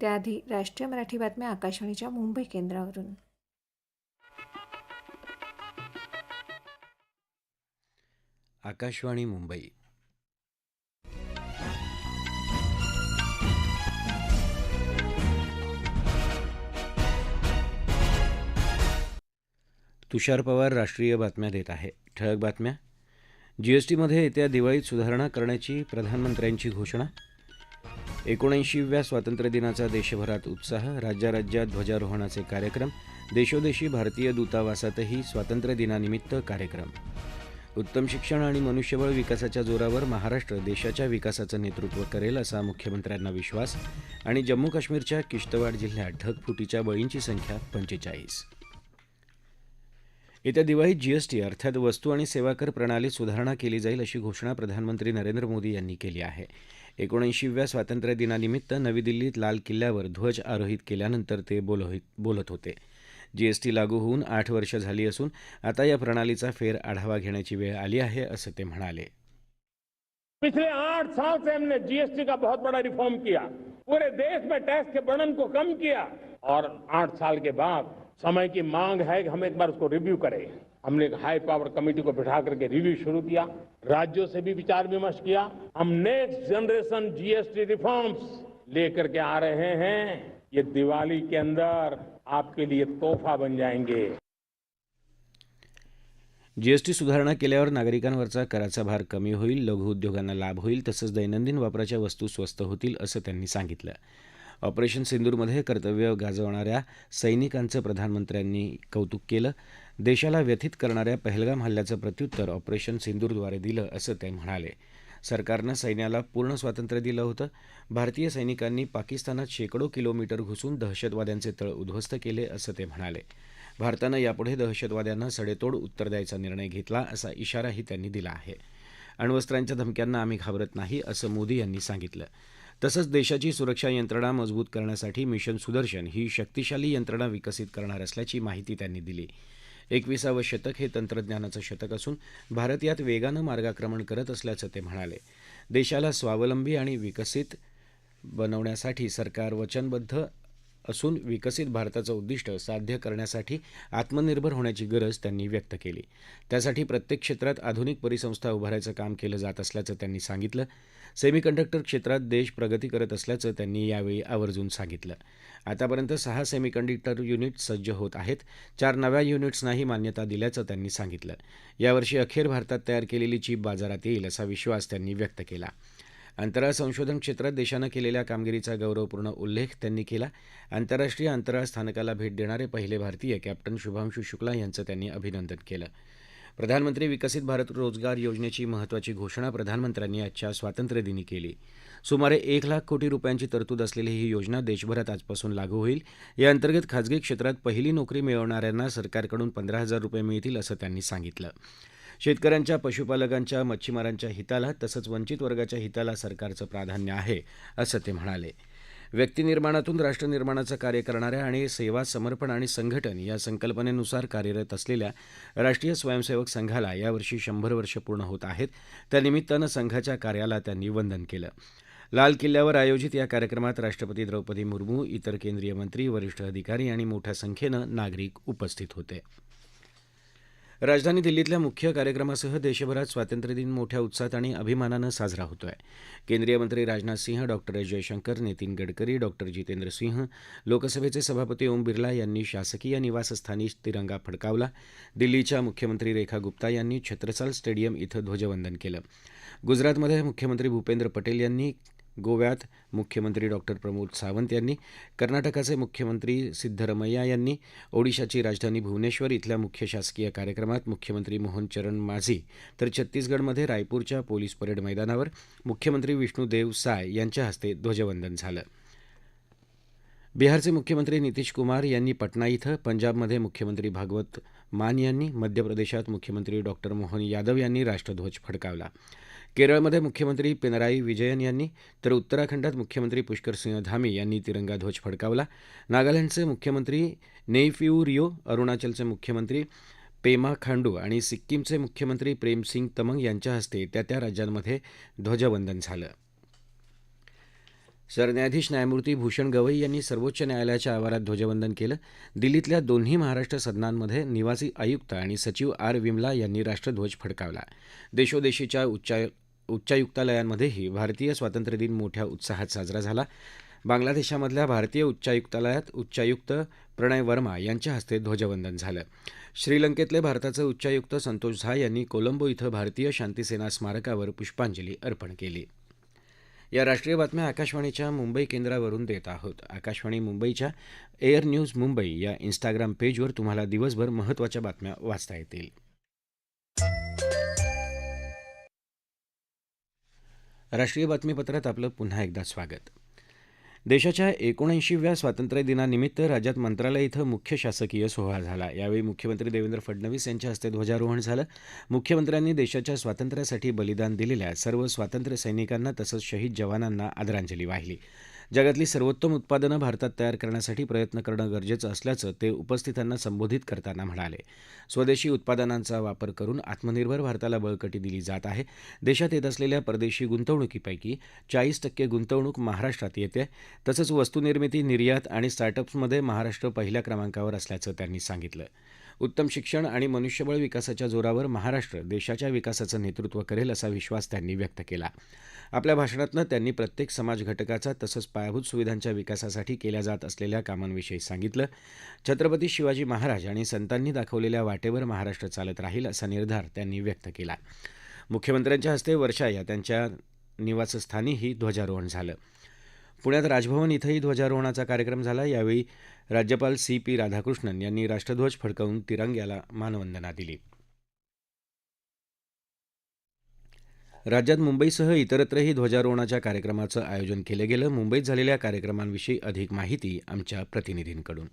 त्याआधी राष्ट्रीय मराठी बातम्या आकाशवाणीच्या मुंबई केंद्रावरून. आकाशवाणी मुंबई. तुषार पवार राष्ट्रीय बातम्या देत आहे. ठळक बातम्या. जीएसटीमध्ये येत्या दिवाळीत सुधारणा करण्याची प्रधानमंत्र्यांची घोषणा एकोणऐंशीव्या स्वातंत्र्यदिनाचा देशभरात उत्साह राज्याराज्यात ध्वजारोहणाचे कार्यक्रम देशोदेशी भारतीय दूतावासातही स्वातंत्र्यदिनानिमित्त कार्यक्रम. उत्तम शिक्षण आणि मनुष्यबळ विकासाच्या जोरावर महाराष्ट्र देशाच्या विकासाचं नेतृत्व करेल असा मुख्यमंत्र्यांना विश्वास आणि जम्मू काश्मीरच्या किश्तवाड जिल्ह्यात ढगफुटीच्या बळींची संख्या पंचेचाळीस. येत्या दिवाळीत जीएसटी अर्थात वस्तू आणि सेवा कर प्रणालीत सुधारणा केली जाईल अशी घोषणा प्रधानमंत्री नरेंद्र मोदी यांनी केली आहे. एकोणऐंशीव्या स्वातंत्र्य दिनानिमित्त नवी दिल्लीत लाल किल्ल्यावर ध्वज आरोहित केल्यानंतर ते बोलत होते. जीएसटी लागू होऊन आठ वर्ष झाली असून आता या प्रणालीचा फेर आढावा घेण्याची वेळ आली आहे असं ते म्हणाले. पिछले आठ साल से हमने जीएसटी का बहुत बड़ा रिफॉर्म किया. पूरे देश में टैक्स के बर्डन को कम किया. और आठ साल के बाद समय की मांग है कि हम एक बार उसको रिव्यू करें। हमने एक हाई पावर कमेटी को बिठा करके रिव्यू शुरू किया, राज्यों से भी विचार विमर्श किया। हम नेक्स्ट जनरेशन जीएसटी रिफॉर्म्स लेकर के आ रहे हैं। ये दिवाली के अंदर आपके लिए तोहफा बन जाएँगे। जीएसटी सुधारणा केल्यावर नागरिकांवरचा कराचा भार कमी होईल, लघु उद्योगांना लाभ होईल, तसंच दैनंदिन वापराच्या वस्तू स्वस्त होतील, असं त्यांनी सांगितलं. ऑपरेशन सिंदूरमध्ये कर्तव्य गाजवणाऱ्या सैनिकांचं प्रधानमंत्र्यांनी कौतुक केलं. देशाला व्यथित करणाऱ्या पहलगाम हल्ल्याचं प्रत्युत्तर ऑपरेशन सिंदूरद्वारे दिलं असं ते म्हणाले. सरकारनं सैन्याला पूर्ण स्वातंत्र्य दिलं होतं. भारतीय सैनिकांनी पाकिस्तानात शेकडो किलोमीटर घुसून दहशतवाद्यांचे तळ उद्ध्वस्त केले असं ते म्हणाले. भारतानं यापुढे दहशतवाद्यांना सडेतोड उत्तर द्यायचा निर्णय घेतला असा इशाराही त्यांनी दिला आहे. अण्वस्त्रांच्या धमक्यांना आम्ही घाबरत नाही असं मोदी यांनी सांगितलं. तसंच देशाची सुरक्षा यंत्रणा मजबूत करण्यासाठी मिशन सुदर्शन ही शक्तिशाली यंत्रणा विकसित करणार असल्याची माहिती त्यांनी दिली. एकविसावं शतक हे तंत्रज्ञानाचं शतक असून भारत यात वेगानं मार्गाक्रमण करत असल्याचं ते म्हणाले. देशाला स्वावलंबी आणि विकसित बनवण्यासाठी सरकार वचनबद्ध असून विकसित भारताचं उद्दिष्ट साध्य करण्यासाठी आत्मनिर्भर होण्याची गरज त्यांनी व्यक्त केली. त्यासाठी प्रत्येक क्षेत्रात आधुनिक परिसंस्था उभारायचं काम केलं जात असल्याचं त्यांनी सांगितलं. सेमीकंडक्टर क्षेत्रात देश प्रगती करत असल्याचं त्यांनी यावेळी आवर्जून सांगितलं. आतापर्यंत सहा सेमीकंडक्टर युनिट सज्ज होत आहेत. चार नव्या युनिट्सनाही मान्यता दिल्याचं त्यांनी सांगितलं. यावर्षी अखेर भारतात तयार केलेली चीप बाजारात येईल असा विश्वास त्यांनी व्यक्त केला. अंतराळ संशोधन क्षेत्रात देशानं केलेल्या कामगिरीचा गौरवपूर्ण उल्लेख त्यांनी केला. आंतरराष्ट्रीय अंतराळ स्थानकाला भेट देणारे पहिले भारतीय कॅप्टन शुभांशू शुक्ला यांचं त्यांनी अभिनंदन केलं. प्रधानमंत्री विकसित भारत रोजगार योजनेची महत्त्वाची घोषणा प्रधानमंत्र्यांनी आजच्या स्वातंत्र्यदिनी केली. सुमारे एक लाख कोटी रुपयांची तरतूद असलेली ही योजना देशभरात आजपासून लागू होईल. या अंतर्गत खाजगी क्षेत्रात पहिली नोकरी मिळवणाऱ्यांना सरकारकडून पंधरा हजार रुपये मिळतील असं त्यांनी सांगितलं. शेतकऱ्यांच्या पशुपालकांच्या मच्छीमारांच्या हिताला तसंच वंचित वर्गाच्या हिताला सरकारचं प्राधान्य आहे असं ते म्हणाले. व्यक्तिनिर्माणातून राष्ट्रनिर्माणाचं कार्य करणाऱ्या आणि सेवा समर्पण आणि संघटन या संकल्पनेनुसार कार्यरत असलेल्या राष्ट्रीय स्वयंसेवक संघाला यावर्षी शंभर वर्ष पूर्ण होत आहेत. त्यानिमित्तानं संघाच्या कार्याला त्यांनी वंदन केलं. लाल किल्ल्यावर आयोजित या कार्यक्रमात राष्ट्रपती द्रौपदी मुर्मू इतर केंद्रीय मंत्री वरिष्ठ अधिकारी आणि मोठ्या संख्येनं नागरिक उपस्थित होते. राजधानी दिल्लीतल्या मुख्य कार्यक्रमासह देशभरात स्वातंत्र्यदिन मोठ्या उत्साहात आणि अभिमानानं साजरा होतोय. केंद्रीय मंत्री Rajnath Singh doctor S Jaishankar Nitin Gadkari doctor Jitendra Singh लोकसभेचे सभापती ओम बिर्ला यांनी शासकीय निवासस्थानी तिरंगा फडकावला. दिल्लीच्या मुख्यमंत्री रेखा गुप्ता यांनी छत्रसाल स्टेडियम इथं ध्वजवंदन केलं. गुजरातमध्ये मुख्यमंत्री भूपेंद्र पटेल यांनी गोव्यात मुख्यमंत्री डॉक्टर प्रमोद सावंत यांनी कर्नाटकाचे मुख्यमंत्री सिद्धरमैया यांनी ओडिशाची राजधानी भुवनेश्वर इथल्या मुख्य शासकीय कार्यक्रमात मुख्यमंत्री मोहन चरण माझी तर छत्तीसगडमध्ये रायपूरच्या पोलीस परेड मैदानावर मुख्यमंत्री विष्णुदेव साय यांच्या हस्ते ध्वजवंदन झालं. बिहारचे मुख्यमंत्री नितीश कुमार यांनी पटना इथं पंजाबमध्ये मुख्यमंत्री भागवत मान यांनी मध्य प्रदेशात मुख्यमंत्री डॉक्टर मोहन यादव यांनी राष्ट्रध्वज फडकावला. केरळमध्ये मुख्यमंत्री पिनराई विजयन यांनी तर उत्तराखंडात मुख्यमंत्री पुष्कर सिंह धामी यांनी तिरंगा ध्वज फडकावला. नागालँडचे मुख्यमंत्री नेईफिऊ रिओ अरुणाचलचे मुख्यमंत्री पेमा खांडू आणि सिक्कीमचे मुख्यमंत्री प्रेमसिंग तमंग यांच्या हस्ते त्या त्या राज्यांमध्ये ध्वजवंदन झालं. सरन्यायाधीश न्यायमूर्ती भूषण गवई यांनी सर्वोच्च न्यायालयाच्या आवारात ध्वजवंदन केलं. दिल्लीतल्या दोन्ही महाराष्ट्र सदनांमध्ये निवासी आयुक्त आणि सचिव आर विमला यांनी राष्ट्रध्वज फडकावला. देशोदेशीच्या उच्चाय उच्चायुक्तालयांमध्येही भारतीय स्वातंत्र्यदिन मोठ्या उत्साहात साजरा झाला. बांगलादेशामधल्या भारतीय उच्चायुक्तालयात उच्चायुक्त प्रणय वर्मा यांच्या हस्ते ध्वजवंदन झालं. श्रीलंकेतले भारताचे उच्चायुक्त संतोष झा यांनी कोलंबो इथं भारतीय शांतीसेना स्मारकावर पुष्पांजली अर्पण केली. या राष्ट्रीय बातम्या आकाशवाणीच्या मुंबई केंद्रावरून देत आहोत. आकाशवाणी मुंबईच्या एअर न्यूज मुंबई या इन्स्टाग्राम पेजवर तुम्हाला दिवसभर महत्त्वाच्या बातम्या वाचता येतील. राष्ट्रीय बातमीपत्रात आपलं पुन्हा एकदा स्वागत. देशाच्या एकोणऐंशीव्या स्वातंत्र्यदिनानिमित्त राज्यात मंत्रालय इथं मुख्य शासकीय सोहळा झाला. यावेळी मुख्यमंत्री देवेंद्र फडणवीस यांच्या हस्ते ध्वजारोहण झालं. मुख्यमंत्र्यांनी देशाच्या स्वातंत्र्यासाठी बलिदान दिलेल्या सर्व स्वातंत्र्य सैनिकांना तसंच शहीद जवानांना आदरांजली वाहिली. जगातली सर्वोत्तम उत्पादनं भारतात तयार करण्यासाठी प्रयत्न करणं गरजेचं असल्याचं ते उपस्थितांना संबोधित करताना म्हणाले. स्वदेशी उत्पादनांचा वापर करून आत्मनिर्भर भारताला बळकटी दिली जात आहे. देशात येत असलेल्या परदेशी गुंतवणुकीपैकी चाळीस टक्के गुंतवणूक महाराष्ट्रात येते. तसंच वस्तुनिर्मिती निर्यात आणि स्टार्टअप्समध्ये महाराष्ट्र पहिल्या क्रमांकावर असल्याचं त्यांनी सांगितलं. उत्तम शिक्षण आणि मनुष्यबळ विकासाच्या जोरावर महाराष्ट्र देशाच्या विकासाचं नेतृत्व करेल असा विश्वास त्यांनी व्यक्त केला. आपल्या भाषणातनं त्यांनी प्रत्येक समाज घटकाचा तसंच पायाभूत सुविधांच्या विकासासाठी केल्या जात असलेल्या कामांविषयी सांगितलं. छत्रपती शिवाजी महाराज आणि संतांनी दाखवलेल्या वाटेवर महाराष्ट्र चालत राहील असा निर्धार त्यांनी व्यक्त केला. मुख्यमंत्र्यांच्या हस्ते वर्षा या त्यांच्या निवासस्थानीही ध्वजारोहण झालं. पुण्यात राजभवन इथंही ध्वजारोहणाचा कार्यक्रम झाला. यावेळी राज्यपाल सी पी राधाकृष्णन यांनी राष्ट्रध्वज फडकवून तिरंग्याला मानवंदना दिली. राज्यात मुंबईसह इतरत्रही ध्वजारोहणाच्या कार्यक्रमाचं आयोजन केलं गेलं. मुंबईत झालेल्या कार्यक्रमांविषयी अधिक माहिती आमच्या प्रतिनिधींकडून.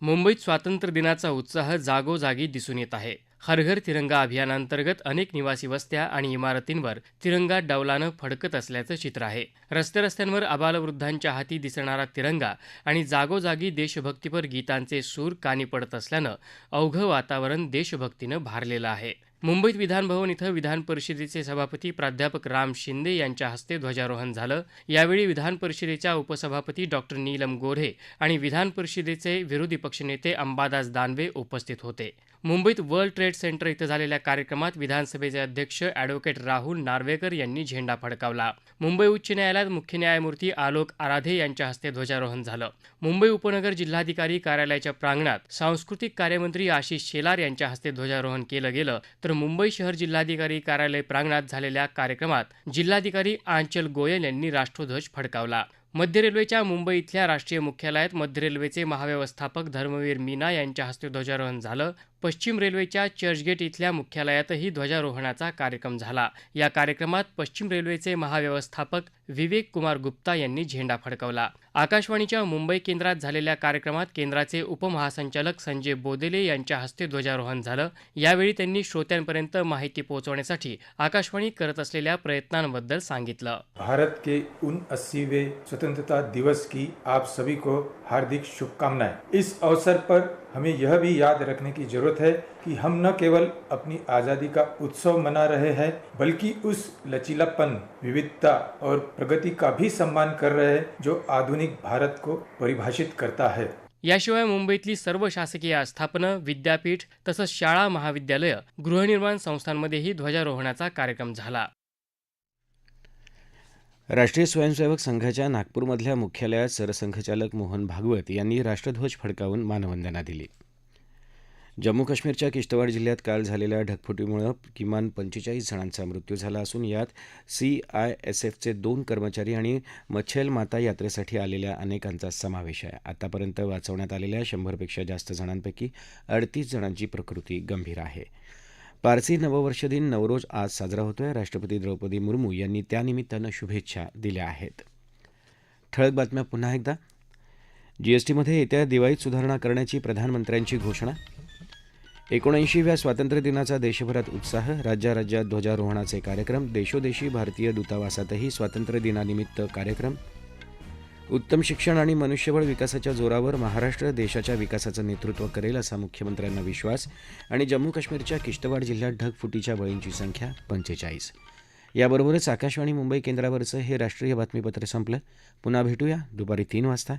मुंबईत स्वातंत्र्य दिनाचा उत्साह जागोजागी दिसून येत आहे. हर घर तिरंगा अभियानांतर्गत अनेक निवासी वस्त्या आणि इमारतींवर तिरंगा डौलानं फडकत असल्याचं चित्र आहे. रस्ते रस्त्यांवर आबालवृद्धांच्या हाती दिसणारा तिरंगा आणि जागोजागी देशभक्तीपर गीतांचे सूर कानी पडत असल्यानं अवघं वातावरण देशभक्तीनं भारलेलं आहे. मुंबईत विधानभवन इथं विधान परिषदेचे सभापती प्राध्यापक राम शिंदे यांच्या हस्ते ध्वजारोहण झालं. यावेळी विधान परिषदेच्या उपसभापती डॉक्टर नीलम गोऱ्हे आणि विधान परिषदेचे विरोधी पक्षनेते अंबादास दानवे उपस्थित होते. मुंबईत वर्ल्ड ट्रेड सेंटर इथं झालेल्या कार्यक्रमात विधानसभेचे अध्यक्ष अॅडव्होकेट राहुल नार्वेकर यांनी झेंडा फडकावला. मुंबई उच्च न्यायालयात मुख्य न्यायमूर्ती आलोक आराधे यांच्या हस्ते ध्वजारोहण झालं. मुंबई उपनगर जिल्हाधिकारी कार्यालयाच्या प्रांगणात सांस्कृतिक कार्यमंत्री आशिष शेलार यांच्या हस्ते ध्वजारोहण केलं गेलं. तर मुंबई शहर जिल्हाधिकारी कार्यालय प्रांगणात झालेल्या कार्यक्रमात जिल्हाधिकारी आंचल गोयल यांनी राष्ट्रध्वज फडकावला. मध्य रेल्वेच्या मुंबई इथल्या राष्ट्रीय मुख्यालयात मध्य रेल्वेचे महाव्यवस्थापक धर्मवीर मीना यांच्या हस्ते ध्वजारोहण झालं. पश्चिम रेल्वेच्या चर्चगेट इथल्या मुख्यालयातही ध्वजारोहणाचा कार्यक्रम झाला. या कार्यक्रमात पश्चिम रेल्वेचे महाव्यवस्थापक विवेक कुमार गुप्ता यांनी झेंडा फडकवला. आकाशवाणीच्या मुंबई केंद्रात झालेल्या कार्यक्रमात केंद्राचे उपमहासंचालक संजय बोदेले यांच्या हस्ते ध्वजारोहण झालं. यावेळी त्यांनी श्रोत्यांपर्यंत माहिती पोहोचवण्यासाठी आकाशवाणी करत असलेल्या प्रयत्नांबद्दल सांगितलं. भारत के उन अस्सीवे स्वतंत्रता दिवस की आप सभी को हार्दिक शुभकामनाएं। इस अवसर पर हमें यह भी याद रखने की जरूरत है कि हम न केवल अपनी आज़ादी का उत्सव मना रहे हैं बल्कि उस लचीलापन विविधता और प्रगति का भी सम्मान कर रहे हैं जो आधुनिक भारत को परिभाषित करता है। याशिवाय मुंबईतली सर्व शासकीय आस्थापनं विद्यापीठ तसंच शाळा महाविद्यालयं गृहनिर्माण संस्थांमध्येही ध्वजारोहणाचा कार्यक्रम झाला. राष्ट्रीय स्वयंसेवक संघाच्या नागपूरमधल्या मुख्यालयात सरसंघचालक मोहन भागवत यांनी राष्ट्रध्वज फडकावून मानवंदना दिली. जम्मू काश्मीरच्या किश्तवाड जिल्ह्यात काल झालेल्या ढगफुटीमुळे किमान पंचेचाळीस जणांचा मृत्यू झाला असून यात सी आय एस एफचे दोन कर्मचारी आणि मच्छेल माता यात्रेसाठी आलेल्या अनेकांचा समावेश आहे. आतापर्यंत वाचवण्यात आलेल्या शंभरपेक्षा जास्त जणांपैकी अडतीस जणांची प्रकृती गंभीर आहे. पारसी नववर्ष दिन नवरोज आज साजरा होतोय. राष्ट्रपती द्रौपदी मुर्मू यांनी त्यानिमित्तानं शुभेच्छा दिल्या आहेत. ठळक बातम्या पुन्हा एकदा. जीएसटीमध्ये येत्या दिवाळीत सुधारणा करण्याची प्रधानमंत्र्यांची घोषणा. एकोणऐंशीव्या स्वातंत्र्य दिनाचा देशभरात उत्साह. राज्या राज्यात ध्वजारोहणाचे कार्यक्रम. देशोदेशी भारतीय दूतावासातही स्वातंत्र्य दिनानिमित्त कार्यक्रम. उत्तम शिक्षण आणि मनुष्यबळ विकासाच्या जोरावर महाराष्ट्र देशाच्या विकासाचं नेतृत्व करेल असा मुख्यमंत्र्यांना विश्वास आणि जम्मू काश्मीरच्या किश्तवाड जिल्ह्यात ढगफुटीच्या बळींची संख्या पंचेचाळीस. याबरोबरच आकाशवाणी मुंबई केंद्रावरचं हे राष्ट्रीय बातमीपत्र संपलं. पुन्हा भेटूया दुपारी तीन वाजता.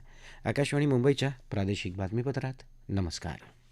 आकाशवाणी मुंबईच्या प्रादेशिक बातमीपत्रात. नमस्कार.